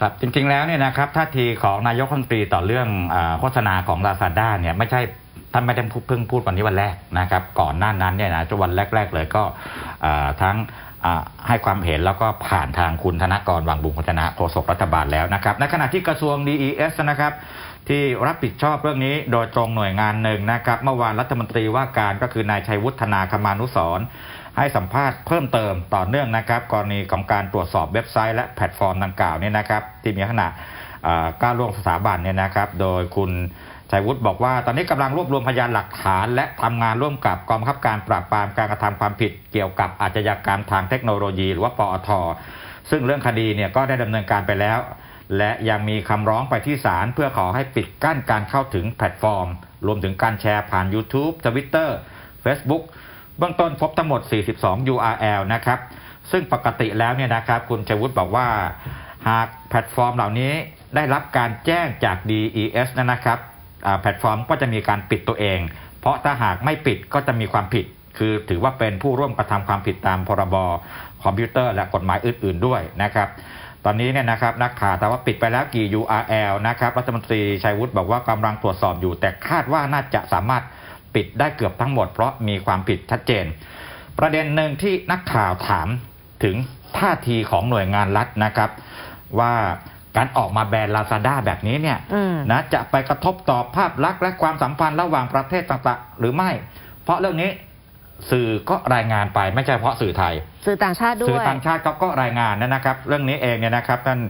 ครับจริงๆแล้วเนี่ยนะครับท่าทีของนายกรัฐมนตรีต่อเรื่องอาโฆษณาของลาซาด้าเนี่ยไม่ใช่ท่านไม่ได้เพิ่งพูดวันนี้วันแรกนะครับ ก่อนหน้านั้นเนี่ยนะจะวันแรก ๆ เลยก็อ่าทั้งอ่าให้ความเห็นแล้วก็ผ่านทางคุณธนกรวังบุญพัฒนะโฆษกรัฐบาลแล้วนะครับในขณะที่กระทรวง DES นะครับ ที่รับผิดชอบเรื่องนี้โดยตรงหน่วยงานหนึ่งนะครับเมื่อวานรัฐมนตรีว่าการก็คือนายชัยวุฒนาคมานุสรให้สัมภาษณ์เพิ่มเติมต่อเนื่องนะครับ กรณีของการตรวจสอบเว็บไซต์และแพลตฟอร์มดังกล่าวเนี่ยนะครับ ที่มีลักษณะอ่าก้าวล่วงสถาบันเนี่ยนะครับ โดยคุณชัยวุฒิบอกว่า ตอนนี้กำลังรวบรวมพยานหลักฐาน และทำงานร่วมกับกองบังคับการปราบปรามการกระทำความผิดเกี่ยวกับอาชญากรรมทางเทคโนโลยี หรือว่าปอท ซึ่งเรื่องคดีเนี่ยก็ได้ดำเนินการไปแล้ว และยังมีคำร้องไปที่ศาลเพื่อขอให้ปิดกั้นการเข้าถึงแพลตฟอร์ม รวมถึงการแชร์ผ่าน YouTube Twitter Facebook เบื้องต้นพบทั้งหมด 42 URL นะครับ ซึ่งปกติแล้วเนี่ยนะครับ คุณชัยวุฒิบอกว่า หากแพลตฟอร์มเหล่านี้ได้รับการแจ้งจาก DES นะครับแพลตฟอร์มก็จะมีการปิดตัวเอง เพราะถ้าหากไม่ปิดก็จะมีความผิด คือถือว่าเป็นผู้ร่วมกระทำความผิดตามพรบคอมพิวเตอร์และกฎหมายอื่น ๆด้วยนะครับ ตอนนี้เนี่ยนะครับนักข่าวแต่ว่าปิดไปแล้วกี่ URL นะครับรัฐมนตรีชัยวุฒิบอกว่ากำลังตรวจสอบอยู่ แต่คาดว่าน่าจะสามารถปิดได้เกือบทั้งหมด เพราะมีความผิดชัดเจน ประเด็นหนึ่งที่นักข่าวถามถึงท่าทีของหน่วยงานรัฐนะครับ ว่าการออกมาแบนลาซาด้าแบบนี้เนี่ยอืมนะจะไปกระทบต่อภาพลักษณ์และความสัมพันธ์ระหว่างประเทศต่างๆ หรือไม่ เพราะเรื่องนี้ สื่อก็รายงานไปไม่ใช่เฉพาะสื่อไทย สื่อต่างชาติด้สื่อวยต่างชาติเขาก็รายงานนะครับ เรื่องนี้เองเนี่ยนะครับท่าน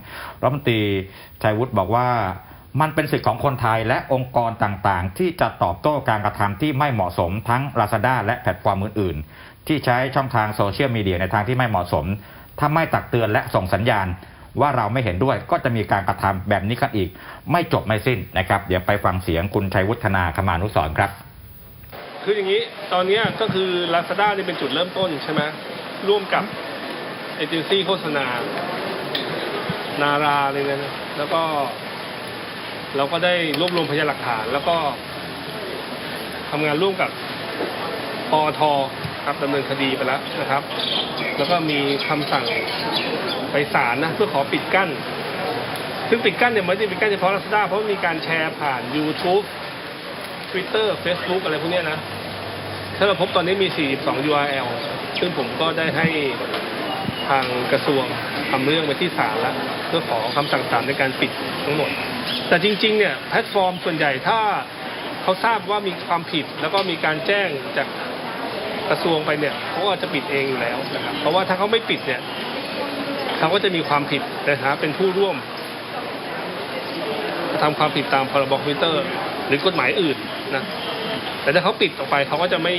รัฐมนตรีชัยวุฒิบอกว่ามันเป็นสิทธิของคนไทยและองค์กรต่างๆ ที่จะตอบโต้การกระทำที่ไม่เหมาะสมทั้ง Lazada และแพลตฟอร์มอื่นๆ ที่ใช้ช่องทางโซเชียลมีเดียในทางที่ไม่เหมาะสม ถ้าไม่ตักเตือนและส่งสัญญาณ ว่าเราไม่เห็นด้วยก็จะมีการกระทำแบบนี้กันอีก ไม่จบไม่สิ้นนะครับ เดี๋ยวไปฟังเสียงคุณชัยวุฒนาคมานุสรณ์ครับ คืออย่างนี้ ตอนนี้ก็คือ Lazada นี่เป็นจุดเริ่มต้นใช่ไหมร่วมกับเอเจนซี่โฆษณา นาราอะไรเนี่ยนะแล้วก็ เราก็ได้รวบรวมพยานหลักฐาน แล้วก็ทำงานร่วมกับปอทครับดำเนินคดีไปแล้วนะครับ แล้วก็มีคำสั่งไปศาลนะเพื่อขอปิดกั้น ซึ่งปิดกั้นเนี่ยไม่ได้ปิดกั้นเฉพาะ Lazada เพราะมีการแชร์ผ่าน YouTube Twitter Facebook อะไรพวกนี้นะ ถ้าเราพบตอนนี้มี 42 URL ซึ่งผมก็ได้ให้ทางกระทรวงทำเรื่องไปที่ศาลแล้วเพื่อขอคำสั่งศาลในการปิดทั้งหมด แต่จริงๆ เนี่ยแพลตฟอร์มส่วนใหญ่ถ้าเขาทราบว่ามีความผิดแล้วก็มีการแจ้งจากกระทรวงไปเนี่ยเขาก็จะปิดเองอยู่แล้วนะครับเพราะว่าถ้าเขาไม่ปิดเนี่ยเขาก็จะมีความผิดนะฮะเป็นผู้ร่วมกระทำความผิดตามพรบคอมพิวเตอร์ หรือกฎหมายอื่นนะ แต่ถ้าเขาปิดออกไปเขาก็จะไม่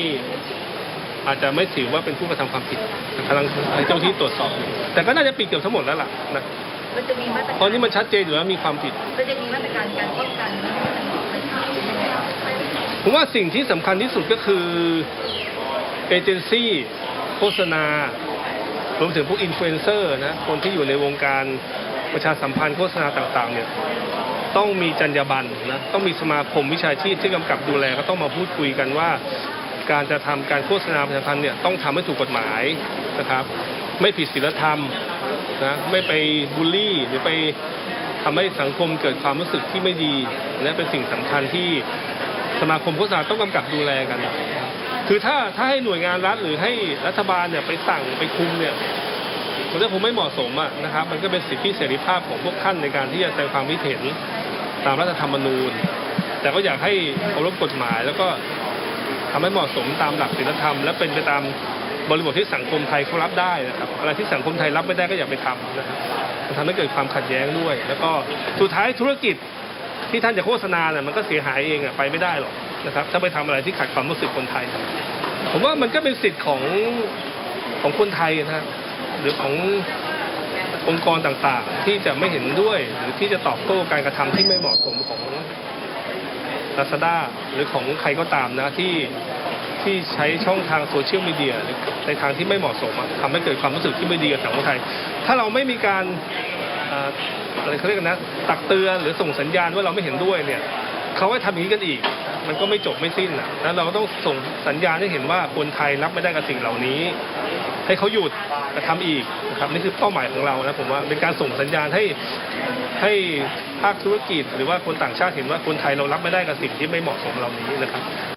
อาจจะไม่ถือว่าเป็นผู้กระทำความผิดกำลังให้เจ้าที่ตรวจสอบอยู่แต่ก็น่าจะปิดเกือบทั้งหมดแล้วล่ะนะมันจะมีมาตรเพการราะนี่มันชัดเจนอยู่แล้วมีความผิดมันจะมีมาตรการการป้องกันไม่ให้มันออกไปข่าวใช่ไหมครับผมว่าสิ่งที่สำคัญที่สุดก็คือเอเจนซี่โฆษณารวมถึงพวกอินฟลูเอนเซอร์นะคนที่อยู่ในวงการประชาสัมพันธ์โฆษณาต่างๆเนี่ย ต้องมีจรรยาบรรณนะต้องมีสมาคมวิชาชีพที่กำกับดูแลก็ต้องมาพูดคุยกันว่า การจะทำการโฆษณาประชาสัมพันธ์เนี่ยต้องทำให้ถูกกฎหมายนะครับ ไม่ผิดศีลธรรมนะไม่ไปบูลลี่หรือไปทำให้สังคมเกิดความรู้สึกที่ไม่ดีและเป็นสิ่งสำคัญที่สมาคมโฆษณาต้องกำกับดูแลกัน คือถ้าถ้าให้หน่วยงานรัฐหรือให้รัฐบาลเนี่ยไปสั่งไปคุมเนี่ย มันก็คงไม่เหมาะสมะนะครับ มันก็เป็นสิทธิเสรีภาพของพวกท่านในการที่จะแสดงความคิดเห็นตามรัฐธรรมนูญ แต่ก็อยากให้เคารพกฎหมาย แล้วก็ทำให้เหมาะสมตามหลักศีลธรรม และเป็นไปตามบริบทที่สังคมไทยเขารับได้นะครับอะไรที่สังคมไทยรับไม่ได้ก็อย่าไปทำนะครับมันทำให้เกิดความขัดแย้งด้วย แล้วก็สุดท้ายธุรกิจที่ท่านจะโฆษณาเนี่ยมันก็เสียหายเองอะไปไม่ได้หรอกนะครับ ถ้าไปทำอะไรที่ขัดความรู้สึกคนไทย ผมว่ามันก็เป็นสิทธิ์ของของคนไทยนะฮะ หรือขององค์กรต่างๆ ที่จะไม่เห็นด้วย หรือที่จะตอบโต้การกระทำที่ไม่เหมาะสมของ Lazada หรือของใครก็ตามนะที่ที่ใช้ช่องทางโซเชียลมีเดียหรือในทางที่ไม่เหมาะสมอะทำให้เกิดความรู้สึกที่ไม่ดีกับสังคมไทย ถ้าเราไม่มีการอะไรเขาเรียกกันนะตักเตือนหรือส่งสัญญาณว่าเราไม่เห็นด้วยเนี่ยเขาให้ทำอย่างนี้กันอีก มันก็ไม่จบไม่สิ้นอะแล้วเราก็ต้องส่งสัญญาณให้เห็นว่าคนไทยรับไม่ได้กับสิ่งเหล่านี้ ให้เขาหยุดกระทำอีกนะครับนี่คือเป้าหมายของเรานะผมว่าเป็นการส่งสัญญาณให้ให้ภาคธุรกิจ หรือว่าคนต่างชาติเห็นว่าคนไทยเรารับไม่ได้กับสิ่งที่ไม่เหมาะสมเหล่านี้นะครับ